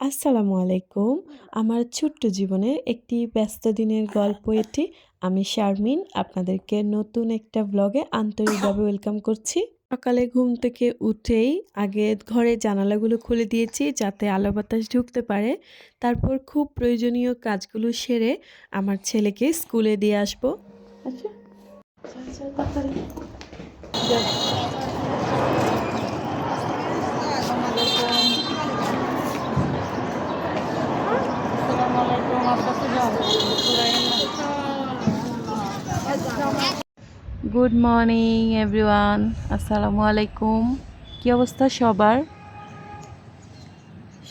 আসসালামু আলাইকুম। আমার ছোট্ট জীবনের একটি ব্যস্ত দিনের গল্প এটি। আমি শারমিন আপনাদেরকে নতুন একটা ব্লগে আন্তরিকভাবে ওয়েলকাম করছি। সকালে ঘুম থেকে উঠেই আগে ঘরের জানালাগুলো খুলে দিয়েছি যাতে আলো বাতাস ঢুকতে পারে। তারপর খুব প্রয়োজনীয় কাজগুলো সেরে আমার ছেলেকে স্কুলে দিয়ে আসব। আচ্ছা, আচ্ছা, আচ্ছা, তাড়াতাড়ি। যাও। গুড মর্নিং এভরিওয়ান আসসালামু আলাইকুম কি অবস্থা সবার?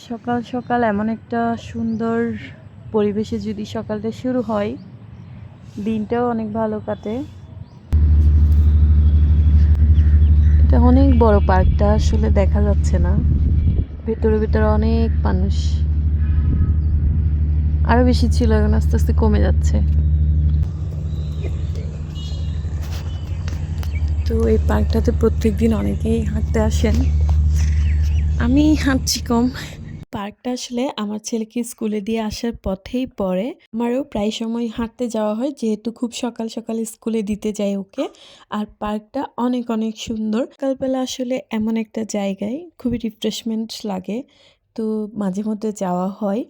সকাল সকাল এমন একটা সুন্দর পরিবেশে যদি সকালটা শুরু হয়, দিনটাও অনেক ভালো কাটে। এটা অনেক বড় পার্কটা, আসলে দেখা যাচ্ছে না। ভেতরে ভেতরে অনেক মানুষ। আরও বেশি ছিল এখন আস্তে আস্তে কমে যাচ্ছে। তো এই পার্কটাতে প্রত্যেক দিন অনেকেই হাঁটতে আসেন। আমি হাঁটছি কম। পার্কটা আসলে আমার ছেলেকে স্কুলে দিয়ে আসার পথেই পড়ে। আমারও প্রায় সময় হাঁটতে যাওয়া হয়, যেহেতু খুব সকাল সকাল স্কুলে দিতে যাই ওকে। আর পার্কটা অনেক অনেক সুন্দর। সকালবেলা আসলে এমন একটা জায়গায় খুবই রিফ্রেশমেন্ট লাগে। তো মাঝে মধ্যে যাওয়া হয়।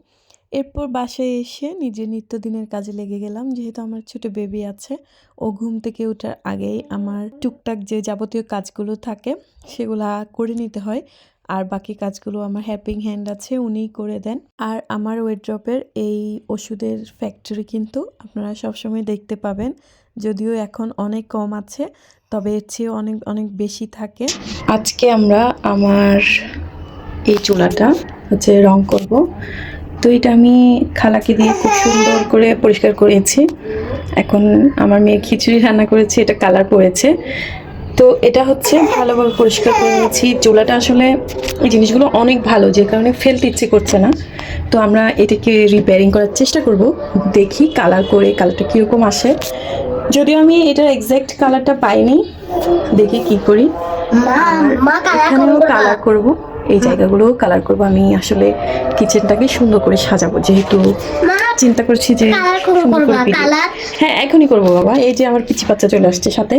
এরপর বাসায় এসে নিজের নিত্যদিনের কাজে লেগে গেলাম। যেহেতু আমার ছোট বেবি আছে, ও ঘুম থেকে ওঠার আগেই আমার টুকটাক যে যাবতীয় কাজগুলো থাকে, সেগুলা করে নিতে হয়। আর বাকি কাজগুলো আমার হ্যাপিং হ্যান্ড আছে, উনিই করে দেন। আর আমার ওয়েড্রপের এই ওষুধের ফ্যাক্টরি কিন্তু আপনারা সবসময় দেখতে পাবেন। যদিও এখন অনেক কম আছে, তবে এর চেয়েও অনেক অনেক বেশি থাকে। আজকে আমরা আমার এই চুলাটা হচ্ছে রং করব। তো এটা আমি খালাকে দিয়ে খুব সুন্দর করে পরিষ্কার করেছি। এখন আমার মেয়ে খিচুড়ি রান্না করেছে এটা কালার পড়েছে। তো এটা হচ্ছে ভালোভাবে পরিষ্কার করে নিয়েছি। চুলাটা আসলে এই জিনিসগুলো অনেক ভালো যে কারণে ফেলতে ইচ্ছে করছে না। তো আমরা এটাকে রিপেয়ারিং করার চেষ্টা করব। দেখি কালার করে কালারটা কীরকম আসে। যদিও আমি এটার এক্স্যাক্ট কালারটা পাইনি দেখি কি করি। এখানেও কালার করব। এই জায়গাগুলো কালার করব। আমি আসলে কিচেনটাকে সুন্দর করে সাজাবো। যেহেতু চিন্তা করছি যে হ্যাঁ এখনই করব বাবা। এই যে আমার পিচি বাচ্চা চলে আসছে সাথে।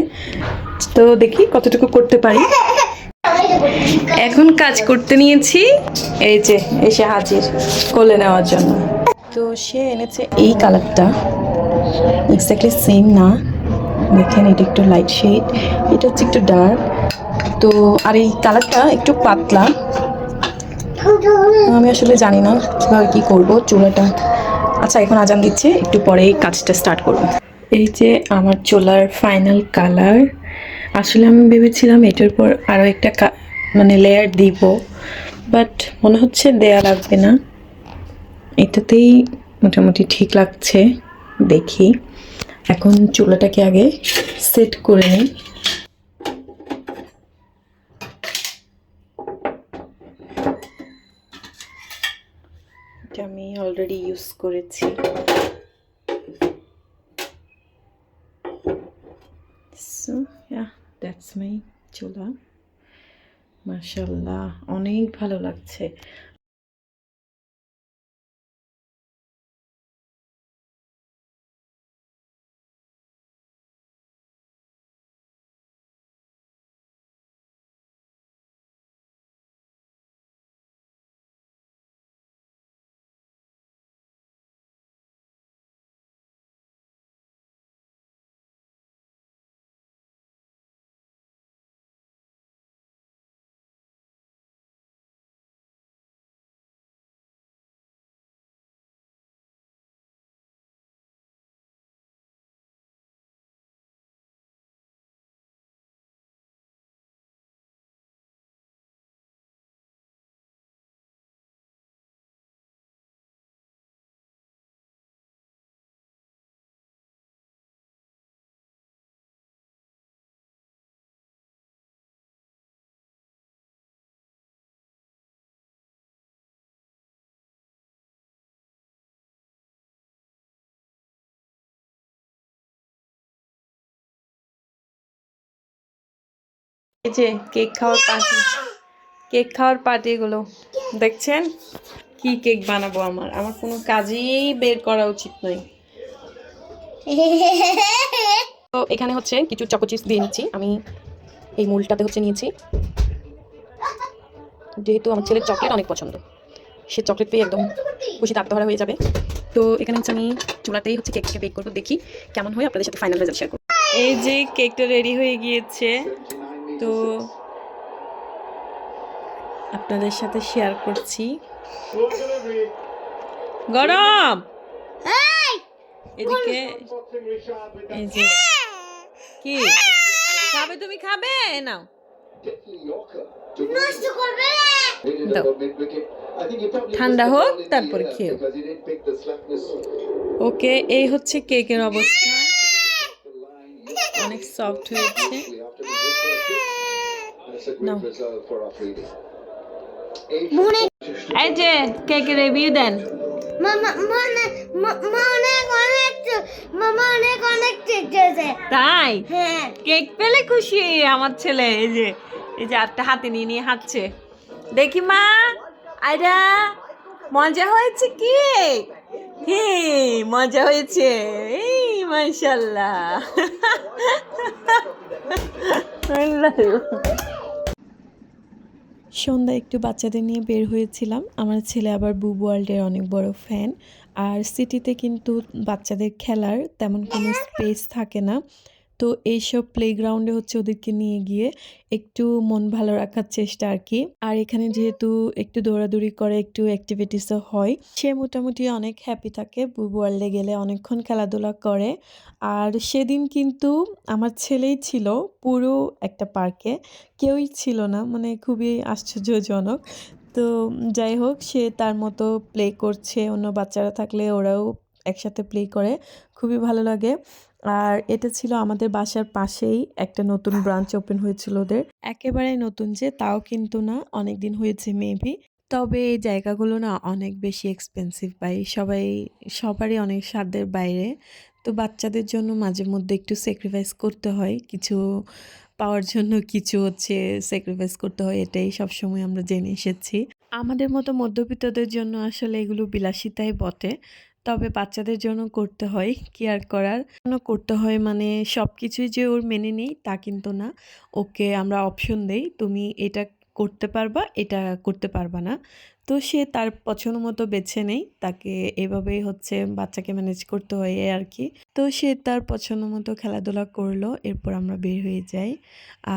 তো দেখি কতটুকু করতে পারি। এখন কাজ করতে নিয়েছি। এই যে এসে হাজির কোলে নেওয়ার জন্য। তো সে এনেছে এই কালারটা এক্স্যাক্টলি সেম না। দেখেন এটা একটু লাইট শেড এটা হচ্ছে একটু ডার্ক তো, আর এই কালারটা একটু পাতলা। আমি আসলে জানি না কীভাবে কী করব চুলাটা। আচ্ছা এখন আজান দিচ্ছে, একটু পরে এই কাজটা স্টার্ট করব। এই যে আমার চোলার ফাইনাল কালার আসলে আমি ভেবেছিলাম এটার পর আরও একটা মানে লেয়ার দিব বাট মনে হচ্ছে দেয়া লাগবে না। এটাতেই মোটামুটি ঠিক লাগছে, দেখি। এখন চুলাটাকে আগে সেট করে নিই এটা আমি অলরেডি ইউজ করেছি। সো দ্যাটস মাই চুলা। মার্শাল্লাহ অনেক ভালো লাগছে। যে কেক খাওয়ার পার্টি কেক খাওয়ার পার্টি এগুলো দেখছেন? কি কেক বানাবো আমার? আমার কোনো কাজেই বের করা উচিত নয়। তো এখানে হচ্ছে কিছু চকো চিপস দিয়ে নিচ্ছি। আমি এই মূলটাতে হচ্ছে নিয়েছি। যেহেতু আমার ছেলের চকলেট অনেক পছন্দ, সে চকলেট পেয়ে একদম খুশিতে আত্মহারা হয়ে যাবে। তো এখানে হচ্ছে আমি চুলাতেই হচ্ছে কেকটা বেক করব। দেখি কেমন হয়, আপনাদের সাথে ফাইনাল রেজাল্ট শেয়ার করব। এই যে কেকটা রেডি হয়ে গিয়েছে। তো আপনাদের সাথে শেয়ার করছি। গরম! এদিকে এই যে কি? খাবে তুমি খাবে? নাও। ঠান্ডা হোক তারপর খেয়ে ওকে এই হচ্ছে কেকের অবস্থা। অনেক সফট হয়েছে। এই যে কেকের রিভিউ দেন। তাই? হ্যাঁ। কেক পেলে খুশি আমার ছেলে এই যে এই যে আটটা হাতে নিয়ে নিয়ে হাঁটছে। দেখি মা আয়রা মজা হয়েছে কি? হে মজা হয়েছে। এই মাশাল্লাহ। সন্ধ্যা একটু বাচ্চাদের নিয়ে বের হয়েছিলাম। আমার ছেলে আবার বুবু ওয়ার্ল্ডের অনেক বড় ফ্যান। আর সিটিতে কিন্তু বাচ্চাদের খেলার তেমন কোনো স্পেস থাকে না। তো এইসব প্লেগ্রাউন্ডে হচ্ছে ওদেরকে নিয়ে গিয়ে একটু মন ভালো রাখার চেষ্টা আর কি। আর এখানে যেহেতু একটু দৌড়াদৌড়ি করে, একটু অ্যাক্টিভিটিসও হয়, সে মোটামুটি অনেক হ্যাপি থাকে। বুবু ওয়ার্ল্ডে গেলে অনেকক্ষণ খেলাধুলা করে। আর সেদিন কিন্তু আমার ছেলেই ছিল পুরো একটা পার্কে কেউই ছিল না মানে খুবই আশ্চর্যজনক। তো যাই হোক, সে তার মতো প্লে করছে। অন্য বাচ্চারা থাকলে ওরাও একসাথে প্লে করে। খুবই ভালো লাগে। আর এটা ছিল আমাদের বাসার পাশেই একটা নতুন ব্রাঞ্চ ওপেন হয়েছিল ওদের। একেবারে নতুন যে, তাও কিন্তু না অনেক দিন হয়েছে মেবি তবে এই জায়গাগুলো না অনেক বেশি এক্সপেন্সিভ ভাই। সবাই, সবারই অনেক সাধ্যের বাইরে। তো বাচ্চাদের জন্য মাঝে মধ্যে একটু স্যাক্রিফাইস করতে হয়। কিছু পাওয়ার জন্য কিছু হচ্ছে স্যাক্রিফাইস করতে হয়, এটাই সবসময় আমরা জেনে এসেছি। আমাদের মতো মধ্যবিত্তদের জন্য আসলে এগুলো বিলাসিতাই বটে। তবে বাচ্চাদের জন্য করতে হয় কেয়ার করার জন্য করতে হয়। মানে সব কিছুই যে ওর মেনে নেই, তা কিন্তু না। ওকে আমরা অপশন দেই, তুমি এটা করতে পারবা, এটা করতে পারবা না। তো সে তার পছন্দ মতো বেছে নেই। তাকে এভাবেই হচ্ছে বাচ্চাকে ম্যানেজ করতে হয় আর কি। তো সে তার পছন্দ মতো খেলাধুলা করল, এরপর আমরা বের হয়ে যাই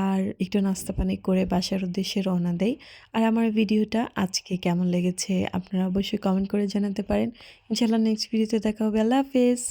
আর একটু নাস্তা পানি করে বাসার উদ্দেশ্যে রওনা দেই। আর আমার ভিডিওটা আজকে কেমন লেগেছে আপনারা অবশ্যই কমেন্ট করে জানাতে পারেন। ইনশাল্লাহ নেক্সট ভিডিওতে দেখা হবে। আল্লাহ হাফেজ।